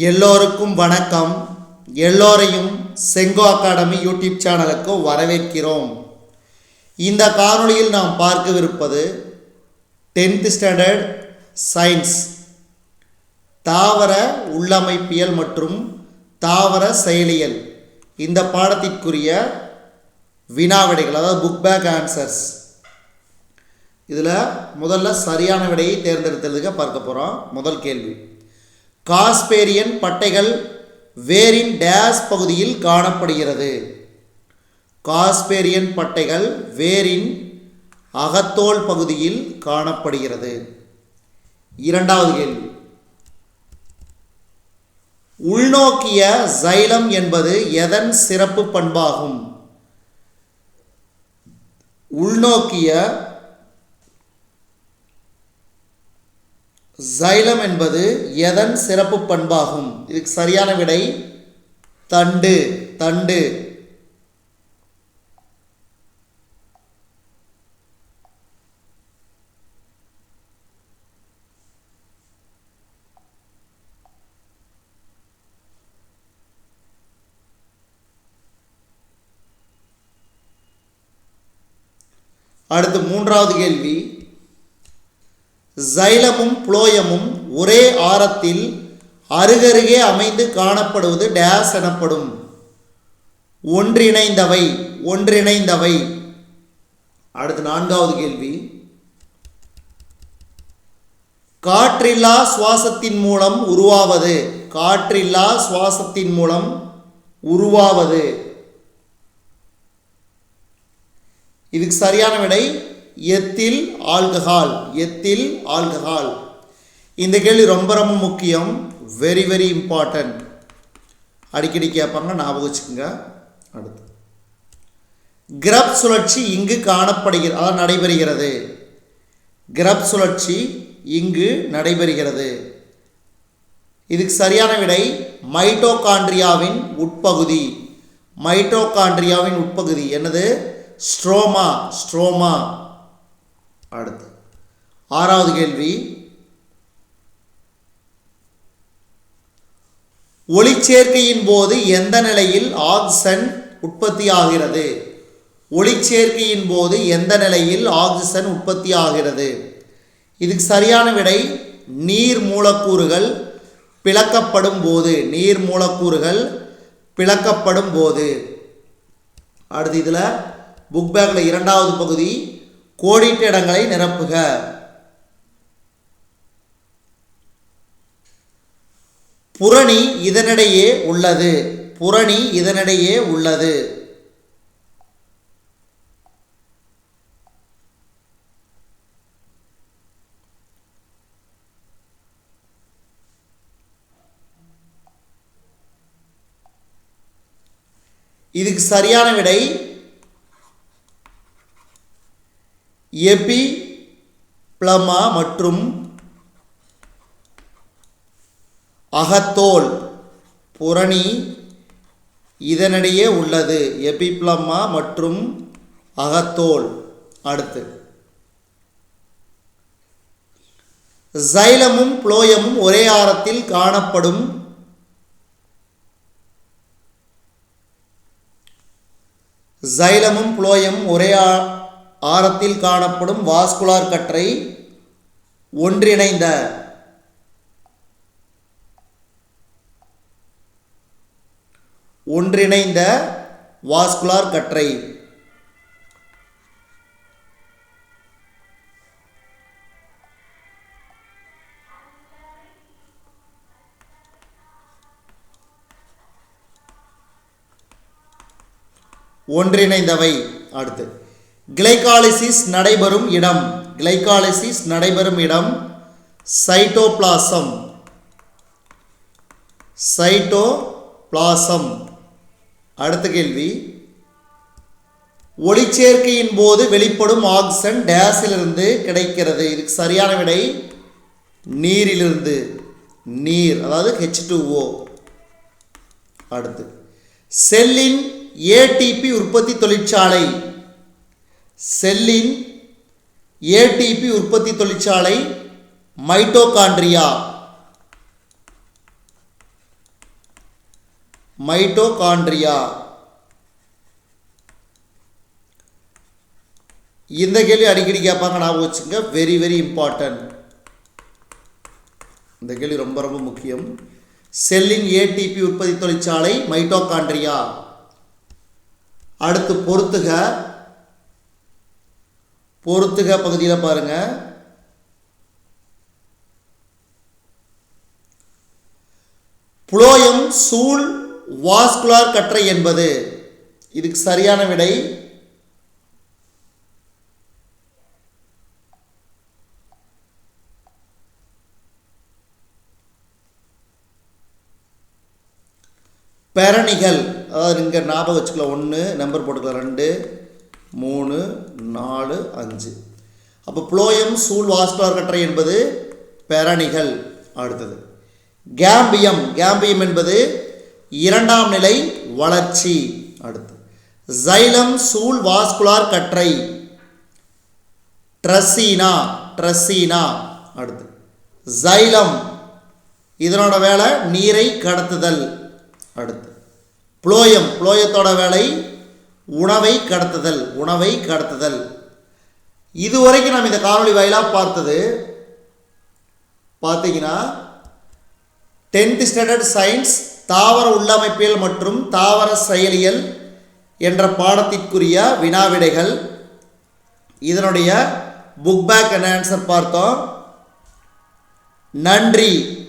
எல்லோருக்கும் வணக்கம். எல்லோரையும் செங்கோ அகாடமி யூடியூப் சேனலுக்கு வரவேற்கிறோம். இந்த காணொளியில் நாம் பார்க்கவிருப்பது டென்த் ஸ்டாண்டர்ட் சயின்ஸ் தாவர உள்ளமைப்பியல் மற்றும் தாவர செயலியல். இந்த பாடத்திற்குரிய வினாவிடைகள் அதாவது புக் பேக் ஆன்சர்ஸ் இதில் முதல்ல சரியான விடையை தேர்ந்தெடுத்ததுக்கு பார்க்க போகிறோம் முதல் கேள்வி. காஸ்பேரியன் பட்டைகள் வேரின் டேஸ் பகுதியில் காணப்படுகிறது. காஸ்பேரியன் பட்டைகள் வேரின் அகத்தோல் பகுதியில் காணப்படுகிறது. இரண்டாவது கேள்வி. உள்நோக்கிய சைலம் என்பது எதன் சிறப்பு பண்பாகும்? உள்நோக்கிய சைலம் என்பது எதன் சிறப்பு பண்பாகும்? இதுக்கு சரியான விடை தண்டு தண்டு. அடுத்து மூன்றாவது கேள்வி. சைலமும் புளோயமும் ஒரே ஆரத்தில் அருகருகே அமைந்து காணப்படுவது டேஸ் எனப்படும். ஒன்றிணைந்தவை ஒன்றிணைந்தவை. அடுத்து நான்காவது கேள்வி. காற்றில்லா சுவாசத்தின் மூலம் உருவாவது. காற்றில்லா சுவாசத்தின் மூலம் உருவாவது. இதுக்கு சரியான விடை எத்தில் ஆல்கஹால் எத்தில் ஆல்கஹால். இந்த கேள்வி ரொம்ப ரொம்ப முக்கியம் வெரி வெரி இம்பார்ட்டன்ட் அடிக்கடி கேட்பாங்க ஞாபகம் வச்சுக்கோங்க. அடுத்து. கிரப் சுழற்சி இங்கு காணப்படுகிற அதாவது நடைபெறுகிறது. கிரப் சுழற்சி இங்கு நடைபெறுகிறது. இதுக்கு சரியான விடை மைட்டோகாண்ட்ரியாவின் உட்பகுதி. மைட்டோகாண்ட்ரியாவின் உட்பகுதி என்னது? Stroma stroma. அடுத்து. ஆறாவது கேள்வி. ஒளிச்சேர்க்கையின் போது எந்த நிலையில் ஆக்சிஜன் உற்பத்தி ஆகிறது ஒளிச்சேர்க்கையின் போது எந்த நிலையில் ஆக்சிஜன் உற்பத்தி ஆகிறது இதுக்கு சரியான விடை நீர் மூலக்கூறுகள் பிளக்கப்படும் போது நீர் மூலக்கூறுகள் பிளக்கப்படும் போது. அடுத்து இதில் புக் பேக்கில் இரண்டாவது பகுதி கோடிட்ட இடங்களை நிரப்புக. புரணி இதனிடையே உள்ளது. புரணி இதனிடையே உள்ளது. இதுக்கு சரியான விடை எபி பிளமா மற்றும் அகத்தோல் புரணி இதனிடையே உள்ளது. எபிப்ளமா மற்றும் அகத்தோல். அடுத்து. சைலமும் புளோயமும் ஒரே ஆரத்தில் காணப்படும் சைலமும் புளோயமும் ஒரே ஆரத்தில் காணப்படும் வாஸ்குலார் கற்றை ஒன்றிணைந்த ஒன்றிணைந்த வாஸ்குலார் கற்றை. ஒன்றிணைந்தவை. அடுத்து. கிளைகாலிசிஸ் நடைபெறும் இடம். கிளைகாலிசிஸ் நடைபெறும் இடம் சைட்டோபிளாசம். சைட்டோபிளாசம். அடுத்த கேள்வி. ஒளிச்சேர்க்கையின் போது வெளிப்படும் ஆக்சிஜன் டேஸிலிருந்து கிடைக்கிறது. இதுக்கு சரியான விடை நீரிலிருந்து. நீர் அதாவது ஹெச் டூஓ அடுத்து. செல்லின் ஏடிபி உற்பத்தி தொழிற்சாலை. செல்லின் ஏடிபி உற்பத்தி தொழிற்சாலை மைட்டோகாண்ட்ரியா. மைட்டோகாண்ட்ரியா. இந்த கேள்வி அடிக்கடி கேட்பாங்க ஞாபகம் வச்சுங்க வெரி வெரி இம்பார்ட்டன்ட் இந்த கேள்வி ரொம்ப ரொம்ப முக்கியம். செல்லின் ஏடிபி உற்பத்தி தொழிற்சாலை மைட்டோகாண்ட்ரியா. அடுத்து பொறுத்துக. பொறுத்துக பகுதியில் பாருங்க. புளோயம் சூழ் வாஸ்குலார் கற்றை என்பது. இதுக்கு சரியான விடை. பெரணிகள் அதாவது இங்கே ஞாபகம் வச்சுக்கலாம் ஒன்று நம்பர் போட்டுக்கலாம் ரெண்டு. மூணு நாலு அஞ்சு. அப்போ புளோயம் சூழ் வாஸ்குலார் கற்றை என்பது பெரணிகள். அடுத்தது. கேம்பியம். கேம்பியம் என்பது இரண்டாம் நிலை வளர்ச்சி. அடுத்து. ஜைலம் சூழ் வாஸ்குலார் கற்றை ட்ரஸீனா ட்ரஸீனா. அடுத்து. ஜைலம் இதனோட வேலை நீரை கடத்துதல். அடுத்து. புளோயம் புளோயத்தோட வேலை உணவை கடத்துதல் உணவை கடத்துதல். இதுவரைக்கும் நம்ம இந்த காணொலி வாயிலாக பார்த்தது பார்த்தீங்கன்னா டென்த் ஸ்டாண்டர்ட் சயின்ஸ் தாவர உள்ளமைப்பியல் மற்றும் தாவர செயலியல் என்ற பாடத்திற்குரிய வினாவிடைகள். இதனுடைய புக் பேக் அண்ட் ஆன்சர் பார்த்தோம். நன்றி.